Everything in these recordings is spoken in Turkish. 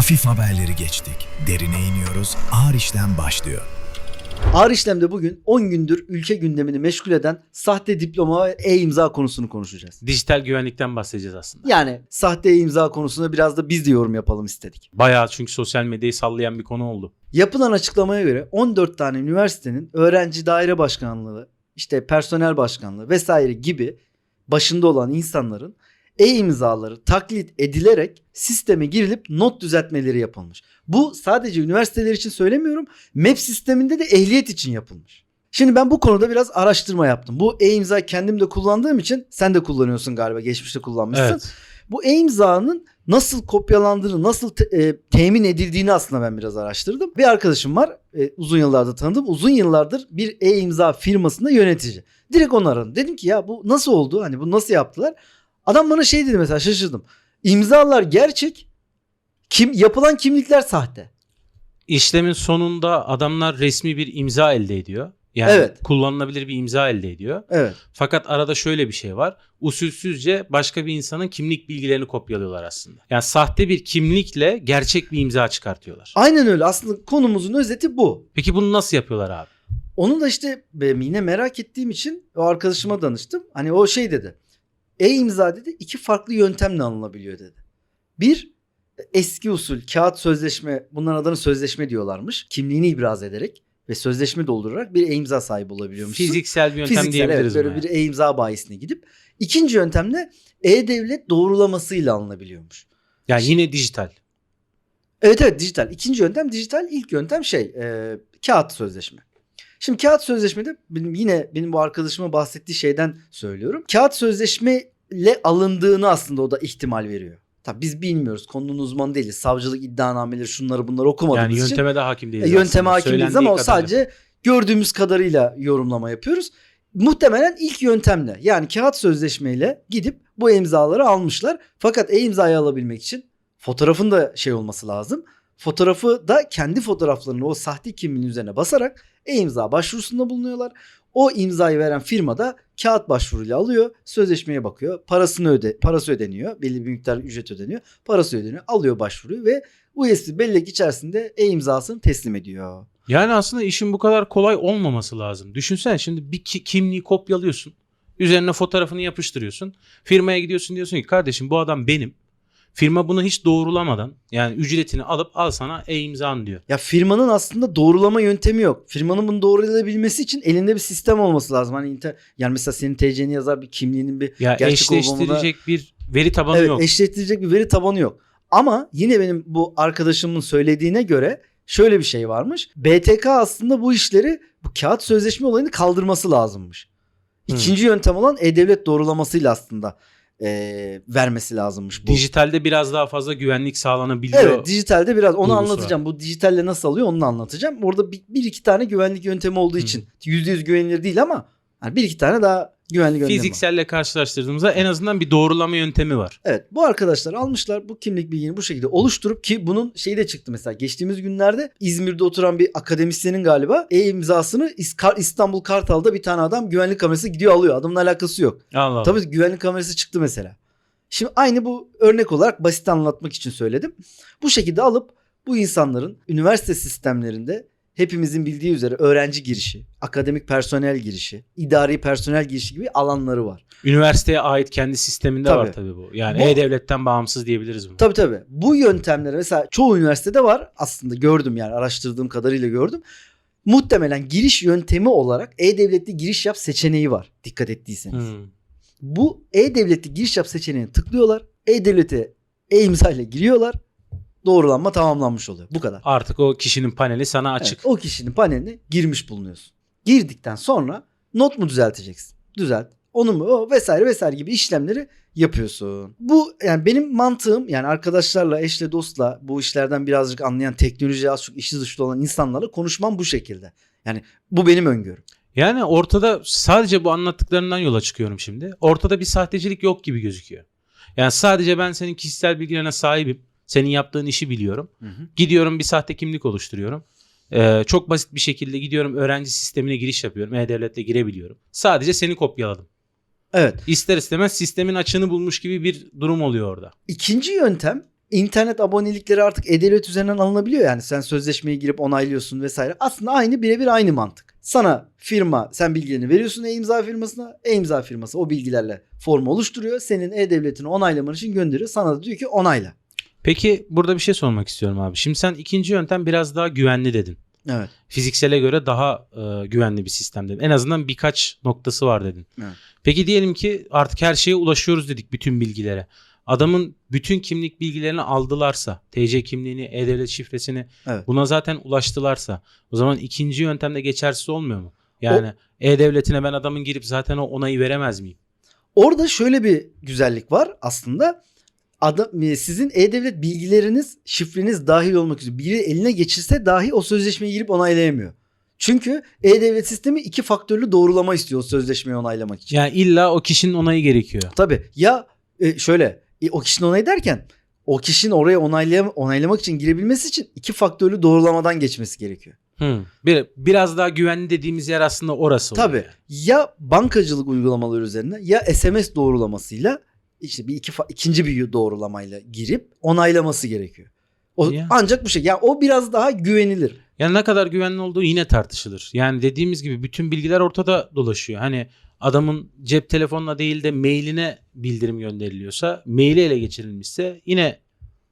Hafif haberleri geçtik. Derine iniyoruz. Ağır işlem başlıyor. Ağır işlemde bugün 10 gündür ülke gündemini meşgul eden sahte diploma ve e-imza konusunu konuşacağız. Dijital güvenlikten bahsedeceğiz aslında. Yani sahte e-imza konusunda biraz da biz de yorum yapalım istedik. Bayağı çünkü sosyal medyayı sallayan bir konu oldu. Yapılan açıklamaya göre 14 tane üniversitenin öğrenci daire başkanlığı, işte personel başkanlığı vesaire gibi başında olan insanların e-imzaları taklit edilerek sisteme girilip not düzeltmeleri yapılmış. Bu sadece üniversiteler için söylemiyorum. MEP sisteminde de ehliyet için yapılmış. Şimdi ben bu konuda biraz araştırma yaptım. Bu e-imza kendim de kullandığım için sen de kullanıyorsun galiba. Geçmişte kullanmışsın. Evet. Bu e-imzanın nasıl kopyalandığını, nasıl te- e, temin edildiğini aslında ben biraz araştırdım. Bir arkadaşım var, e, uzun yıllardır tanıdım. Uzun yıllardır bir e-imza firmasında yönetici. Direkt onu aradım. Dedim ki ya bu nasıl oldu? Hani bu nasıl yaptılar? Adam bana şey dedi mesela şaşırdım. İmzalar gerçek, kim yapılan kimlikler sahte. İşlemin sonunda adamlar resmi bir imza elde ediyor. Yani Evet. kullanılabilir bir imza elde ediyor. Evet. Fakat arada şöyle bir şey var. Usulsüzce başka bir insanın kimlik bilgilerini kopyalıyorlar aslında. Yani sahte bir kimlikle gerçek bir imza çıkartıyorlar. Aynen öyle. Aslında konumuzun özeti bu. Peki bunu nasıl yapıyorlar abi? Onu da işte yine merak ettiğim için o arkadaşıma danıştım. Hani o şey dedi. E-imza dedi iki farklı yöntemle alınabiliyor dedi. Bir eski usul kağıt sözleşme bunların adını sözleşme diyorlarmış. Kimliğini ibraz ederek ve sözleşme doldurarak bir e-imza sahibi olabiliyormuşsun. Fiziksel bir yöntem Fiziksel diyebiliriz evet, böyle buna. bir e-imza bayisine gidip. İkinci yöntemle e-devlet doğrulamasıyla alınabiliyormuş. Yani yine dijital. Evet evet dijital. İkinci yöntem dijital. İlk yöntem şey e, kağıt sözleşme. Şimdi kağıt sözleşmede benim yine benim bu arkadaşıma bahsettiği şeyden söylüyorum. Kağıt sözleşmeyle alındığını aslında o da ihtimal veriyor. Tabii biz bilmiyoruz. Konunun uzmanı değiliz. Savcılık iddianameleri şunları bunları okumadığımız Yani için. yönteme de hakim E, değiliz yönteme aslında. hakim değiliz ama o sadece gördüğümüz kadarıyla yorumlama yapıyoruz. Muhtemelen ilk yöntemle yani kağıt sözleşmeyle gidip bu imzaları almışlar. Fakat e-imzayı alabilmek için fotoğrafın da şey olması lazım. Fotoğrafı da kendi fotoğraflarını o sahte kimliğin üzerine basarak e-imza başvurusunda bulunuyorlar. O imzayı veren firma da kağıt başvuruyla alıyor, sözleşmeye bakıyor, parasını öde, parası ödeniyor, belli bir miktar ücret ödeniyor, parası ödeniyor, alıyor başvuruyu ve USB bellek içerisinde e-imzasını teslim ediyor. Yani aslında işin bu kadar kolay olmaması lazım. Düşünsene şimdi bir ki- kimliği kopyalıyorsun. Üzerine fotoğrafını yapıştırıyorsun. Firmaya gidiyorsun diyorsun ki kardeşim bu adam benim. Firma bunu hiç doğrulamadan yani ücretini alıp al sana e-imzan diyor. Ya firmanın aslında doğrulama yöntemi yok. Firmanın bunu doğrulayabilmesi için elinde bir sistem olması lazım. Hani inter yani mesela senin TC'ni yazar bir kimliğinin bir Ya gerçek olmamı da- eşleştirecek bir veri tabanı evet, yok. eşleştirecek bir veri tabanı yok. Ama yine benim bu arkadaşımın söylediğine göre şöyle bir şey varmış. BTK aslında bu işleri bu kağıt sözleşme olayını kaldırması lazımmış. Hmm. İkinci yöntem olan e-devlet doğrulamasıyla aslında eee, vermesi lazımmış bu. Dijitalde biraz daha fazla güvenlik sağlanabiliyor. Evet dijitalde biraz onu anlatacağım. Bu dijitalle nasıl alıyor onu anlatacağım. Orada bir, bir iki tane güvenlik yöntemi olduğu Hı. için yüzde yüz güvenilir değil ama yani bir iki tane daha güvenlik yöntemi var. Fizikselle karşılaştırdığımızda en azından bir doğrulama yöntemi var. Evet bu arkadaşlar almışlar bu kimlik bilgini bu şekilde oluşturup ki bunun şeyi de çıktı mesela geçtiğimiz günlerde İzmir'de oturan bir akademisyenin galiba e-imzasını İs- İstanbul Kartal'da bir tane adam güvenlik kamerası gidiyor alıyor. Adamın alakası yok. Allah Allah. Tabii güvenlik kamerası çıktı mesela. Şimdi aynı bu örnek olarak basit anlatmak için söyledim. Bu şekilde alıp bu insanların üniversite sistemlerinde hepimizin bildiği üzere öğrenci girişi, akademik personel girişi, idari personel girişi gibi alanları var. Üniversiteye ait kendi sisteminde Tabii. var tabii bu. Yani Bu- e-devletten bağımsız diyebiliriz bunu. Tabii tabii. Bu yöntemler mesela çoğu üniversitede var. Aslında gördüm yani araştırdığım kadarıyla gördüm. Muhtemelen giriş yöntemi olarak e-devletli giriş yap seçeneği var. Dikkat ettiyseniz. Hmm. Bu e-devletli giriş yap seçeneğini tıklıyorlar. E-devlete e-imza ile giriyorlar. Doğrulanma tamamlanmış oluyor. Bu kadar. Artık o kişinin paneli sana Evet, açık. o kişinin paneline girmiş bulunuyorsun. Girdikten sonra not mu düzelteceksin? Düzelt. Onu mu o vesaire vesaire gibi işlemleri yapıyorsun. Bu yani benim mantığım yani arkadaşlarla, eşle, dostla bu işlerden birazcık anlayan teknoloji az çok işi dışlı olan insanlarla konuşmam bu şekilde. Yani bu benim öngörüm. Yani ortada sadece bu anlattıklarından yola çıkıyorum şimdi. Ortada bir sahtecilik yok gibi gözüküyor. Yani sadece ben senin kişisel bilgilerine sahibim. Senin yaptığın işi biliyorum. Gidiyorum bir sahte kimlik oluşturuyorum. Ee, çok basit bir şekilde gidiyorum öğrenci sistemine giriş yapıyorum. E-Devlet'le girebiliyorum. Sadece seni kopyaladım. Evet. İster istemez sistemin açığını bulmuş gibi bir durum oluyor orada. İkinci yöntem internet abonelikleri artık e-devlet üzerinden alınabiliyor yani sen sözleşmeye girip onaylıyorsun vesaire. Aslında aynı birebir aynı mantık. Sana firma sen bilgilerini veriyorsun e-imza firmasına. E-imza firması o bilgilerle formu oluşturuyor. Senin e-devletini onaylaman için gönderiyor. Sana da diyor ki onayla. Peki burada bir şey sormak istiyorum abi. Şimdi sen ikinci yöntem biraz daha güvenli dedin. Evet. Fiziksele göre daha e, güvenli bir sistem dedin. En azından birkaç noktası var dedin. Evet. Peki diyelim ki artık her şeye ulaşıyoruz dedik bütün bilgilere. Adamın bütün kimlik bilgilerini aldılarsa, TC kimliğini, e-devlet şifresini Evet. buna zaten ulaştılarsa o zaman ikinci yöntemde geçersiz olmuyor mu? Yani e-devletine ben adamın girip zaten o onayı veremez miyim? Orada şöyle bir güzellik var aslında. Adam, e, sizin e-devlet bilgileriniz, şifreniz dahil olmak üzere biri eline geçirse dahi o sözleşmeye girip onaylayamıyor. Çünkü e-devlet sistemi iki faktörlü doğrulama istiyor sözleşmeyi onaylamak için. Yani illa o kişinin onayı gerekiyor. Tabii ya e, şöyle e, o kişinin onayı derken o kişinin oraya onaylayam onaylamak için girebilmesi için iki faktörlü doğrulamadan geçmesi gerekiyor. Hı. Bir, biraz daha güvenli dediğimiz yer aslında orası. Tabii. yani. Ya bankacılık uygulamaları üzerine ya SMS doğrulamasıyla işte bir iki ikinci bir doğrulamayla girip onaylaması gerekiyor. O Ya. ancak bu şey. Yani o biraz daha güvenilir. Yani ne kadar güvenli olduğu yine tartışılır. Yani dediğimiz gibi bütün bilgiler ortada dolaşıyor. Hani adamın cep telefonuna değil de mailine bildirim gönderiliyorsa, maili ele geçirilmişse yine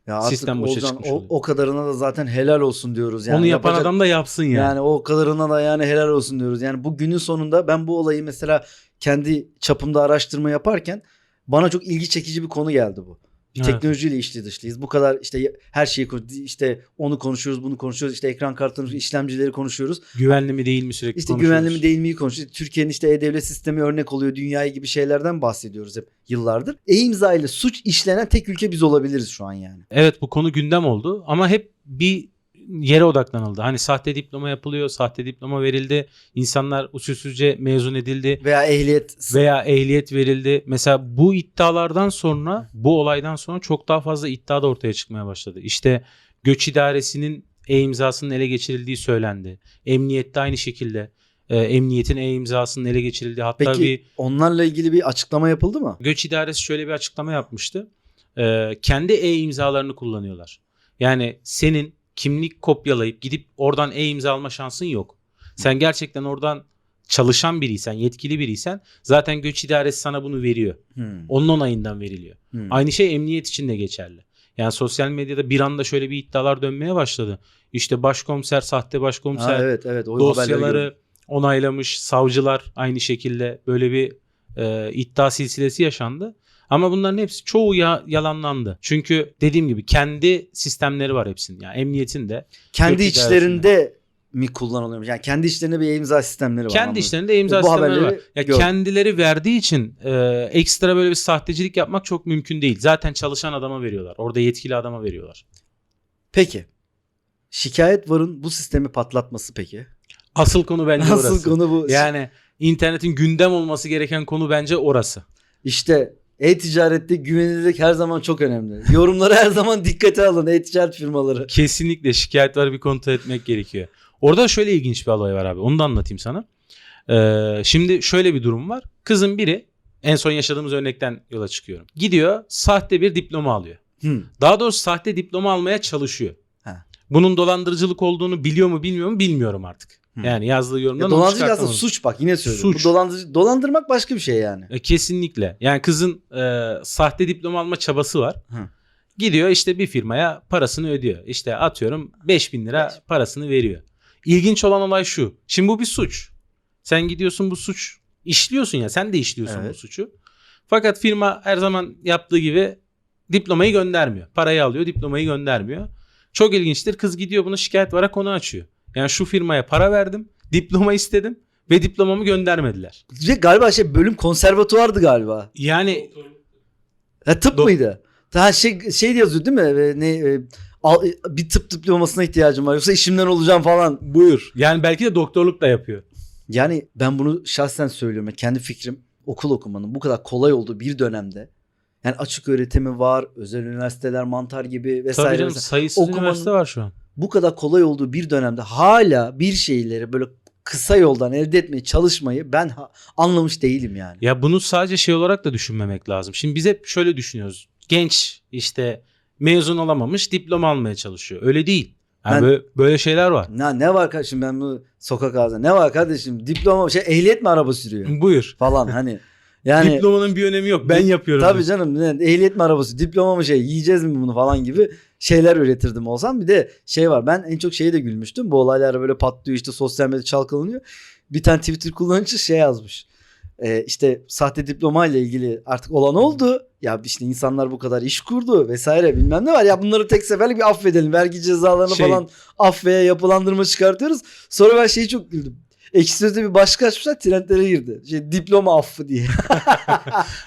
Ya Sistem boşa çıkmış o, oluyor. o kadarına da zaten helal olsun diyoruz. Yani onu yapan Yapacak- adam da yapsın yani. Yani o kadarına da yani helal olsun diyoruz. Yani bu günün sonunda ben bu olayı mesela kendi çapımda araştırma yaparken bana çok ilgi çekici bir konu geldi bu. Evet. Teknolojiyle içli dışlıyız. Bu kadar işte her şeyi işte onu konuşuyoruz, bunu konuşuyoruz. İşte ekran kartını, işlemcileri konuşuyoruz. Güvenli mi değil mi sürekli İşte konuşuyoruz. güvenli mi değil mi konuşuyoruz. Türkiye'nin işte e-devlet sistemi örnek oluyor. Dünyayı gibi şeylerden bahsediyoruz hep yıllardır. E-imza ile suç işlenen tek ülke biz olabiliriz şu an yani. Evet bu konu gündem oldu ama hep bir yere odaklanıldı. Hani sahte diploma yapılıyor, sahte diploma verildi. İnsanlar usulsüzce mezun edildi. Veya ehliyet veya ehliyet verildi. Mesela bu iddialardan sonra, bu olaydan sonra çok daha fazla iddia da ortaya çıkmaya başladı. İşte göç idaresinin e-imzasının ele geçirildiği söylendi. Emniyette aynı şekilde e, emniyetin e-imzasının ele geçirildiği hatta Peki bir onlarla ilgili bir açıklama yapıldı mı? göç idaresi şöyle bir açıklama yapmıştı. E, kendi e-imzalarını kullanıyorlar. Yani senin kimlik kopyalayıp gidip oradan e-imza alma şansın yok. Sen gerçekten oradan çalışan biriysen, yetkili biriysen zaten göç idaresi sana bunu veriyor. Hmm. Onun onayından veriliyor. Hmm. Aynı şey emniyet için de geçerli. Yani sosyal medyada bir anda şöyle bir iddialar dönmeye başladı. İşte başkomiser, sahte başkomiser Ha, evet evet o dosyaları onaylamış, savcılar aynı şekilde böyle bir e, iddia silsilesi yaşandı. Ama bunların hepsi çoğu ya, yalanlandı. Çünkü dediğim gibi kendi sistemleri var hepsinin. Yani emniyetin de kendi içlerinde mi kullanılıyormuş? Yani kendi içlerinde bir imza sistemleri var. kendi anladım. işlerinde imza Bu sistemleri var. Ya kendileri verdiği için e, ekstra böyle bir sahtecilik yapmak çok mümkün değil. Zaten çalışan adama veriyorlar. Orada yetkili adama veriyorlar. Peki. Şikayet varın bu sistemi patlatması peki? Asıl konu bence Nasıl orası. konu bu? Yani internetin gündem olması gereken konu bence orası. İşte e-ticarette güvenilirlik her zaman çok önemli. Yorumları her zaman dikkate alın e-ticaret firmaları. Kesinlikle şikayet var bir kontrol etmek gerekiyor. Orada şöyle ilginç bir olay var abi. Onu da anlatayım sana. Ee, şimdi şöyle bir durum var. Kızın biri en son yaşadığımız örnekten yola çıkıyorum. Gidiyor sahte bir diploma alıyor. Hmm. Daha doğrusu sahte diploma almaya çalışıyor. Ha. Bunun dolandırıcılık olduğunu biliyor mu bilmiyor mu bilmiyorum artık. Yani yazdığı Ya yorumdan onu dolandırıcılık aslında suç bak yine söylüyorum. Suç. Bu dolandırıcı, dolandırmak başka bir şey yani. E, Kesinlikle. Yani kızın e, sahte diploma alma çabası var. Hı. Gidiyor işte bir firmaya parasını ödüyor. İşte atıyorum 5000 lira Beş. parasını veriyor. İlginç olan olay şu. Şimdi bu bir suç. Sen gidiyorsun bu suç işliyorsun ya sen de işliyorsun Evet. bu suçu. Fakat firma her zaman yaptığı gibi diplomayı göndermiyor. Parayı alıyor diplomayı göndermiyor. Çok ilginçtir. Kız gidiyor bunu şikayet vara konu açıyor. Yani şu firmaya para verdim, diploma istedim ve diplomamı göndermediler. Galiba şey bölüm konservatuvardı galiba. Yani Ha, tıp Do- mıydı? Ha şey şey yazıyor değil mi? Ne e, al- bir tıp diplomasına ihtiyacım var yoksa işimden olacağım falan. Buyur. Yani belki de doktorluk da yapıyor. Yani ben bunu şahsen söylüyorum. Kendi fikrim okul okumanın bu kadar kolay olduğu bir dönemde yani açık öğretimi var, özel üniversiteler mantar gibi Tabii vesaire. canım vesaire. sayısız Okumanın- üniversite var şu an. Bu kadar kolay olduğu bir dönemde hala bir şeyleri böyle kısa yoldan elde etmeye çalışmayı ben anlamış değilim yani. Ya bunu sadece şey olarak da düşünmemek lazım. Şimdi biz hep şöyle düşünüyoruz. Genç işte mezun olamamış diploma almaya çalışıyor. Öyle değil. Yani Ben- böyle, böyle şeyler var. Ne, ne var kardeşim ben bu sokak ağzına ne var kardeşim diploma şey ehliyet mi araba sürüyor Buyur. falan hani yani Diplomanın bir önemi yok. Ben yapıyorum. Tabii diyorsun. canım ne, ehliyet mi arabası diploma mı şey yiyeceğiz mi bunu falan gibi şeyler üretirdim olsam. Bir de şey var ben en çok şeye de gülmüştüm. Bu olaylar böyle patlıyor işte sosyal medyada çalkalanıyor. Bir tane Twitter kullanıcı şey yazmış. Ee, işte sahte diploma ile ilgili artık olan oldu. Ya işte insanlar bu kadar iş kurdu vesaire bilmem ne var. Ya bunları tek seferlik bir affedelim. Vergi cezalarını Şey- falan af veya yapılandırma çıkartıyoruz. Sonra ben şeyi çok güldüm. Ekşi bir başka açmışlar trendlere girdi. Şey, diploma affı diye.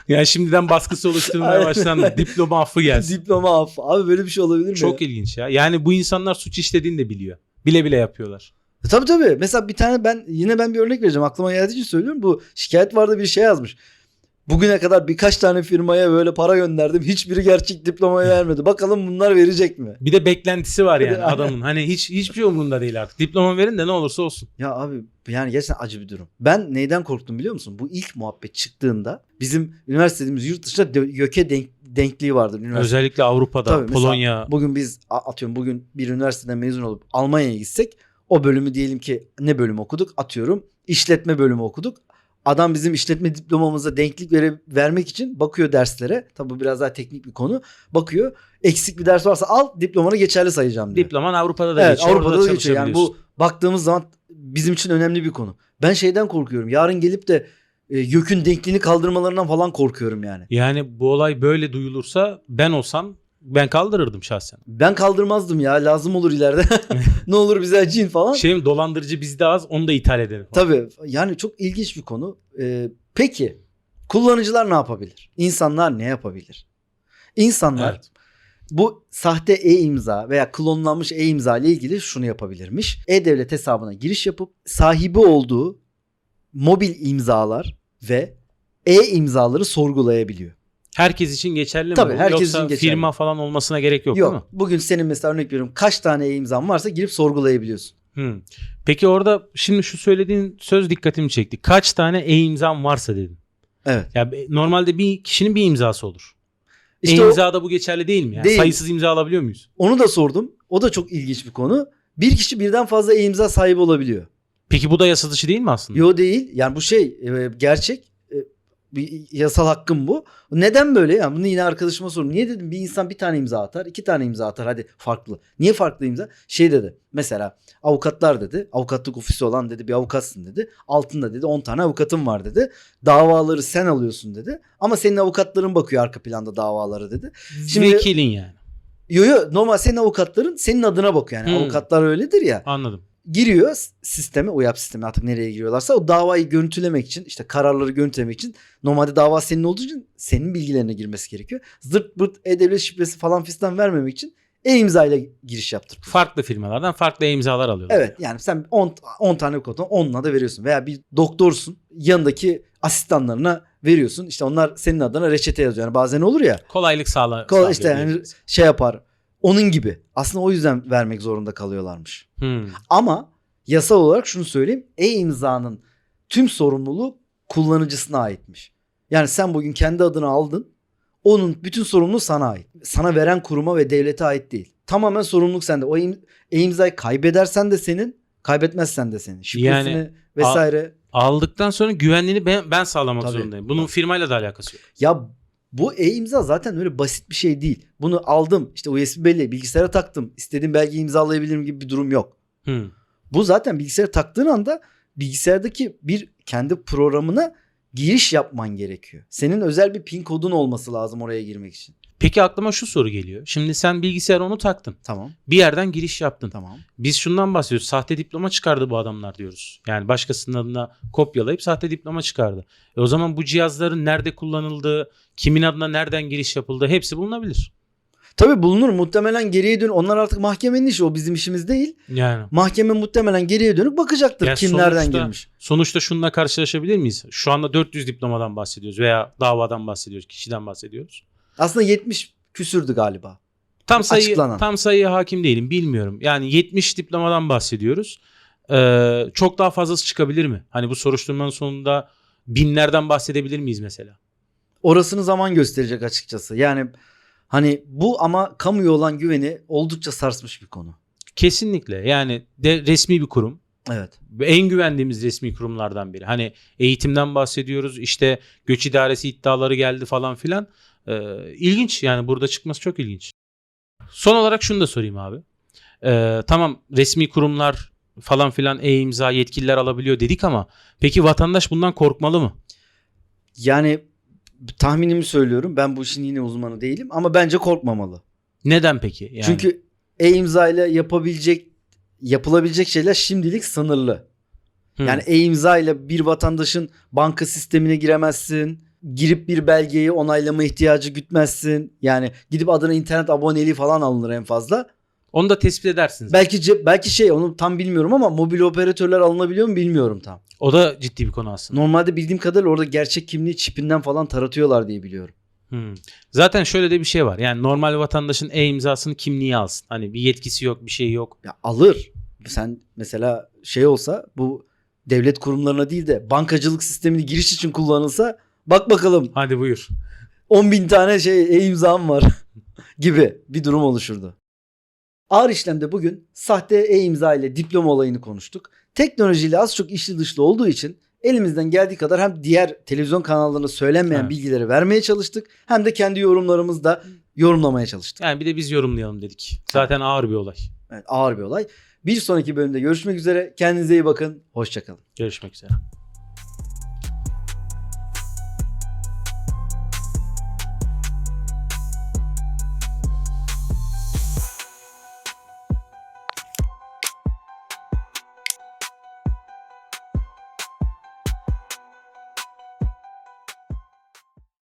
Yani şimdiden baskısı oluşturulmaya başlandı. Diploma affı gelsin. diploma affı. Abi böyle bir şey olabilir mi? Çok ya? ilginç ya. Yani bu insanlar suç işlediğini de biliyor. Bile bile yapıyorlar. E, Tabii tabii. Mesela bir tane ben yine ben bir örnek vereceğim. Aklıma geldiği için söylüyorum. Bu şikayet vardı bir şey yazmış. Bugüne kadar birkaç tane firmaya böyle para gönderdim. Hiçbiri gerçek diplomayı vermedi. Bakalım bunlar verecek mi? Bir de beklentisi var yani adamın. Hani hiç hiçbir şey umurunda değil artık. Diploma verin de ne olursa olsun. Ya abi yani gerçekten acı bir durum. Ben neyden korktum biliyor musun? Bu ilk muhabbet çıktığında bizim üniversitemiz yurt dışında YÖK'e denk, denkliği vardır. Üniversite. Özellikle Avrupa'da, Tabii, Polonya. Bugün biz atıyorum bugün bir üniversiteden mezun olup Almanya'ya gitsek o bölümü diyelim ki ne bölüm okuduk atıyorum işletme bölümü okuduk. Adam bizim işletme diplomamıza denklik vere, vermek için bakıyor derslere. Tabi biraz daha teknik bir konu. Bakıyor eksik bir ders varsa al diplomanı geçerli sayacağım diyor. Diploman Avrupa'da da Evet geçiyor. Avrupa'da orada da geçiyor. Yani bu baktığımız zaman bizim için önemli bir konu. Ben şeyden korkuyorum. Yarın gelip de e, YÖK'ün denkliğini kaldırmalarından falan korkuyorum yani. Yani bu olay böyle duyulursa ben olsam ben kaldırırdım şahsen. Ben kaldırmazdım ya lazım olur ileride. ne olur bize acıyın falan. Şeyim dolandırıcı bizde az onu da ithal edelim. falan. Tabii yani çok ilginç bir konu. Ee, peki kullanıcılar ne yapabilir? İnsanlar ne yapabilir? İnsanlar Evet. bu sahte e-imza veya klonlanmış e-imza ile ilgili şunu yapabilirmiş. E-Devlet hesabına giriş yapıp sahibi olduğu mobil imzalar ve e-imzaları sorgulayabiliyor. Herkes için geçerli mi? Tabii, bu? herkes Yoksa için geçerli. firma falan olmasına gerek yok, Yok. değil mi? Bugün senin mesela örnek veriyorum kaç tane e-imzan varsa girip sorgulayabiliyorsun. Hı. Peki orada şimdi şu söylediğin söz dikkatimi çekti. Kaç tane e-imzam varsa dedin. Evet. Ya be- normalde bir kişinin bir imzası olur. İşte o- E-imzada bu geçerli değil mi? Yani Değil. sayısız imza alabiliyor muyuz? onu da sordum. O da çok ilginç bir konu. Bir kişi birden fazla e-imza sahibi olabiliyor. Peki bu da yasa dışı değil mi aslında? Yo değil. Yani bu şey e, gerçek. Bir yasal hakkım bu. Neden böyle? Yani bunu yine arkadaşıma sordum. Niye dedim bir insan bir tane imza atar, iki tane imza atar. Hadi farklı. Niye farklı imza? Şey dedi. Mesela avukatlar dedi. Avukatlık ofisi olan dedi bir avukatsın dedi. Altında dedi 10 tane avukatın var dedi. Davaları sen alıyorsun dedi. Ama senin avukatların bakıyor arka planda davalara dedi. Şimdi- Vekilin yani. Yo yo normal senin avukatların senin adına bakıyor. Yani Hmm. avukatlar öyledir ya Anladım. Giriyor sisteme, UYAP sistemi artık nereye giriyorlarsa o davayı görüntülemek için işte kararları görüntülemek için normalde dava senin olduğu için senin bilgilerine girmesi gerekiyor. Zırt pırt e-devlet şifresi falan fistan vermemek için e-imza ile giriş yaptır. Farklı firmalardan farklı imzalar alıyorlar. Evet yani sen 10 10 tane avukatın 10'una da veriyorsun veya bir doktorsun yanındaki asistanlarına veriyorsun. İşte onlar senin adına reçete yazıyor. Yani bazen olur ya Kolaylık sağla. Kolay- sağlıyor işte yani- şey yapar. Onun gibi. Aslında o yüzden vermek zorunda kalıyorlarmış. Hmm. Ama yasal olarak şunu söyleyeyim. E-imzanın tüm sorumluluğu kullanıcısına aitmiş. Yani sen bugün kendi adını aldın. Onun bütün sorumluluğu sana ait. Sana veren kuruma ve devlete ait değil. Tamamen sorumluluk sende. O im- e-imzayı kaybedersen de senin, kaybetmezsen de senin. Şifresini Yani- vesaire. Aldıktan sonra güvenliğini ben, ben sağlamak Tabii. zorundayım. Bunun firmayla da alakası yok. Ya bu e-imza zaten öyle basit bir şey değil. Bunu aldım, işte USB belleği bilgisayara taktım. İstediğim belgeyi imzalayabilirim gibi bir durum yok. Hmm. Bu zaten bilgisayara taktığın anda bilgisayardaki bir kendi programına giriş yapman gerekiyor. Senin özel bir pin kodun olması lazım oraya girmek için. Peki aklıma şu soru geliyor. Şimdi sen bilgisayara onu taktın. Tamam. Bir yerden giriş yaptın. Tamam. Biz şundan bahsediyoruz. Sahte diploma çıkardı bu adamlar diyoruz. Yani başkasının adına kopyalayıp sahte diploma çıkardı. E o zaman bu cihazların nerede kullanıldığı, kimin adına nereden giriş yapıldığı hepsi bulunabilir. Tabii bulunur muhtemelen geriye dön. Onlar artık mahkemenin işi o bizim işimiz değil. Yani Mahkeme muhtemelen geriye dönüp bakacaktır Ya kim nereden girmiş. sonuçta şununla karşılaşabilir miyiz? Şu anda 400 diplomadan bahsediyoruz veya davadan bahsediyoruz, kişiden bahsediyoruz. Aslında 70 küsürdü galiba. Tam sayı Açıklanan. tam sayıya hakim değilim, bilmiyorum. Yani 70 diplomadan bahsediyoruz. Ee, çok daha fazlası çıkabilir mi? Hani bu soruşturmanın sonunda binlerden bahsedebilir miyiz mesela? Orasını zaman gösterecek açıkçası. Yani Hani bu ama kamuya olan güveni oldukça sarsmış bir konu. Kesinlikle yani de resmi bir kurum. Evet. Ve En güvendiğimiz resmi kurumlardan biri. Hani eğitimden bahsediyoruz işte göç idaresi iddiaları geldi falan filan. Ee, ilginç yani burada çıkması çok ilginç. Son olarak şunu da sorayım abi. Ee, tamam resmi kurumlar falan filan e-imza yetkililer alabiliyor dedik ama peki vatandaş bundan korkmalı mı? Yani tahminimi söylüyorum. Ben bu işin yine uzmanı değilim ama bence korkmamalı. Neden peki? Yani, Çünkü e-imza ile yapabilecek yapılabilecek şeyler şimdilik sınırlı. Hı. Yani e-imza ile bir vatandaşın banka sistemine giremezsin. Girip bir belgeyi onaylama ihtiyacı gütmezsin. Yani gidip adına internet aboneliği falan alınır en fazla. onu da tespit edersiniz. Belki ce- belki şey onu tam bilmiyorum ama mobil operatörler alınabiliyor mu bilmiyorum tam. O da ciddi bir konu aslında. Normalde bildiğim kadarıyla orada gerçek kimliği çipinden falan taratıyorlar diye biliyorum. Hmm. Zaten şöyle de bir şey var. Yani normal vatandaşın e-imzasını kimliği alsın. Hani bir yetkisi yok, bir şey yok. Ya alır. Sen mesela şey olsa bu devlet kurumlarına değil de bankacılık sistemini giriş için kullanılsa bak bakalım Hadi buyur. 10 bin tane şey e-imzam var gibi bir durum oluşurdu. Ağır işlemde bugün sahte e-imza ile diploma olayını konuştuk. Teknolojiyle az çok içli dışlı olduğu için elimizden geldiği kadar hem diğer televizyon kanallarına söylenmeyen Evet. bilgileri vermeye çalıştık hem de kendi yorumlarımızda yorumlamaya çalıştık. Yani bir de biz yorumlayalım dedik. Zaten ağır bir olay. Evet, ağır bir olay. Bir sonraki bölümde görüşmek üzere. Kendinize iyi bakın. Hoşçakalın. Görüşmek üzere.